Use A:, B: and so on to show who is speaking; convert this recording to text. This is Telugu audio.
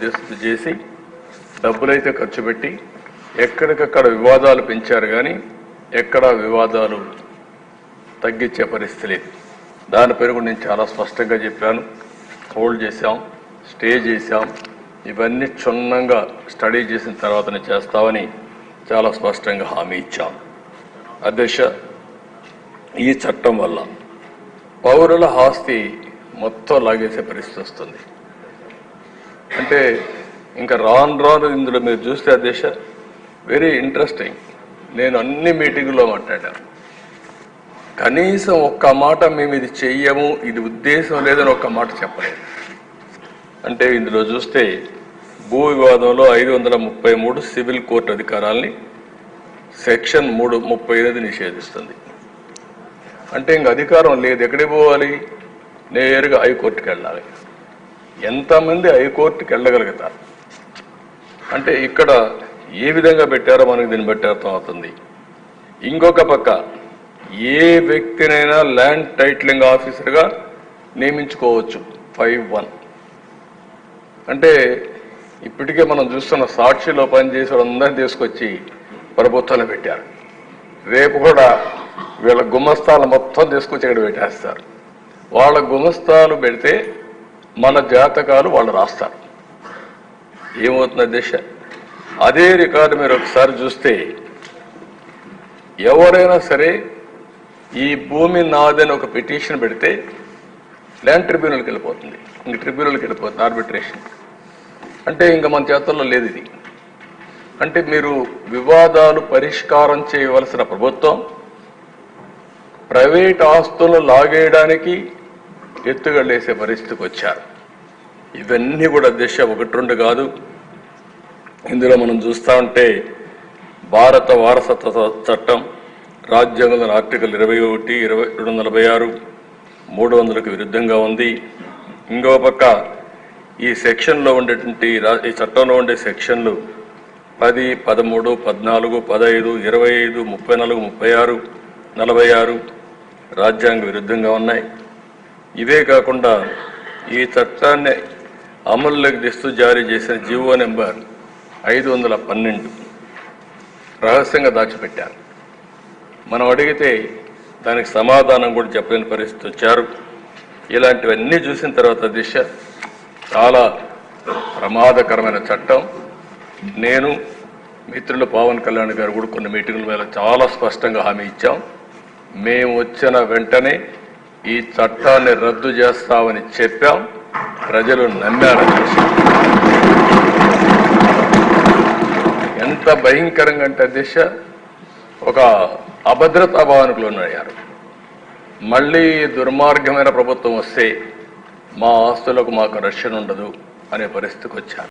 A: మధ్యస్థులు చేసి డబ్బులైతే ఖర్చు పెట్టి ఎక్కడికక్కడ వివాదాలు పెంచారు కానీ ఎక్కడా వివాదాలు తగ్గించే పరిస్థితి లేదు. దాని పేరు నేను చాలా స్పష్టంగా చెప్పాను. హోల్డ్ చేశాం స్టే చేశాం. ఇవన్నీ క్షుణ్ణంగా స్టడీ చేసిన తర్వాతనే చేస్తామని చాలా స్పష్టంగా హామీ ఇచ్చాం. అధ్యక్ష ఈ చట్టం వల్ల పౌరుల ఆస్తి మొత్తం లాగేసే పరిస్థితి వస్తుంది. అంటే ఇంకా రాను రాను ఇందులో మీరు చూస్తే అధ్యక్ష వెరీ ఇంట్రెస్టింగ్ నేను అన్ని మీటింగుల్లో మాట్లాడాను. కనీసం ఒక్క మాట మేము ఇది చెయ్యము ఇది ఉద్దేశం లేదని ఒక్క మాట చెప్పలేదు. అంటే ఇందులో చూస్తే భూ వివాదంలో ఐదు వందల ముప్పై మూడు సివిల్ కోర్టు అధికారాల్ని సెక్షన్ మూడు ముప్పై ఎనిమిది నిషేధిస్తుంది. అంటే ఇంక అధికారం లేదు. ఎక్కడికి పోవాలి? నేరుగా హైకోర్టుకి వెళ్ళాలి. ఎంతమంది హైకోర్టుకి వెళ్ళగలుగుతారు అంటే ఇక్కడ ఏ విధంగా పెట్టారో మనకి దీన్ని బట్టి అర్థమవుతుంది. ఇంకొక పక్క ఏ వ్యక్తినైనా ల్యాండ్ టైటిలింగ్ ఆఫీసర్గా నియమించుకోవచ్చు. Five one. అంటే ఇప్పటికే మనం చూస్తున్న సాక్షిలో పనిచేసే వాళ్ళందరినీ తీసుకొచ్చి ప్రభుత్వంలో పెట్టారు. రేపు కూడా వీళ్ళ గుమస్తాలు మొత్తం తీసుకొచ్చి ఇక్కడ పెట్టేస్తారు. వాళ్ళ గుమస్తాలు పెడితే మన జాతకాలు వాళ్ళు రాస్తారు. ఏమవుతుంది దిశ. అదే రికార్డు మీరు ఒకసారి చూస్తే ఎవరైనా సరే ఈ భూమి నాదని ఒక పిటిషన్ పెడితే ల్యాండ్ ట్రిబ్యునల్కి వెళ్ళిపోతుంది. ఇంక ట్రిబ్యునల్కి వెళ్ళిపోతుంది ఆర్బిట్రేషన్. అంటే ఇంకా మన చేతుల్లో లేదు ఇది. అంటే మీరు వివాదాలు పరిష్కారం చేయవలసిన ప్రభుత్వం ప్రైవేట్ ఆస్తులను లాగేయడానికి ఎత్తుగడేసే పరిస్థితికి వచ్చారు. ఇవన్నీ కూడా దిశ ఒకటి రెండు కాదు. ఇందులో మనం చూస్తా ఉంటే భారత వారసత్వ చట్టం రాజ్యాంగంలోని ఆర్టికల్ ఇరవై ఒకటి ఇరవై రెండు వందల నలభై ఆరు మూడు వందలకు విరుద్ధంగా ఉంది. ఇంకో పక్క ఈ సెక్షన్లో ఉండేటువంటి రా- ఈ చట్టంలో ఉండే సెక్షన్లు పది పదమూడు పద్నాలుగు పదహైదు ఇరవై ఐదు ముప్పై నాలుగు ముప్పై ఆరు నలభై ఆరు రాజ్యాంగ విరుద్ధంగా ఉన్నాయి. ఇవే కాకుండా ఈ చట్టాన్ని అమల్లోకి తెస్తూ జారీ చేసిన జీవో నెంబర్ ఐదు వందల పన్నెండు రహస్యంగా దాచిపెట్టారు. మనం అడిగితే దానికి సమాధానం కూడా చెప్పలేని పరిస్థితి వచ్చారు. ఇలాంటివన్నీ చూసిన తర్వాత దిశ చాలా ప్రమాదకరమైన చట్టం. నేను మిత్రులు పవన్ కళ్యాణ్ గారు కూడా కొన్ని మీటింగుల మీద చాలా స్పష్టంగా హామీ ఇచ్చాం. మేము వచ్చిన వెంటనే ఈ చట్టాన్ని రద్దు చేస్తామని చెప్పాం. ప్రజలు నమ్మారు. అధ్యక్ష. ఎంత భయంకరంగా అంటే దిశ ఒక అభద్రతా భావనకు లోనయ్యారు మళ్ళీ దుర్మార్గమైన ప్రభుత్వం వస్తే మా ఆస్తులకు మాకు రక్షణ ఉండదు అనే పరిస్థితికి వచ్చారు.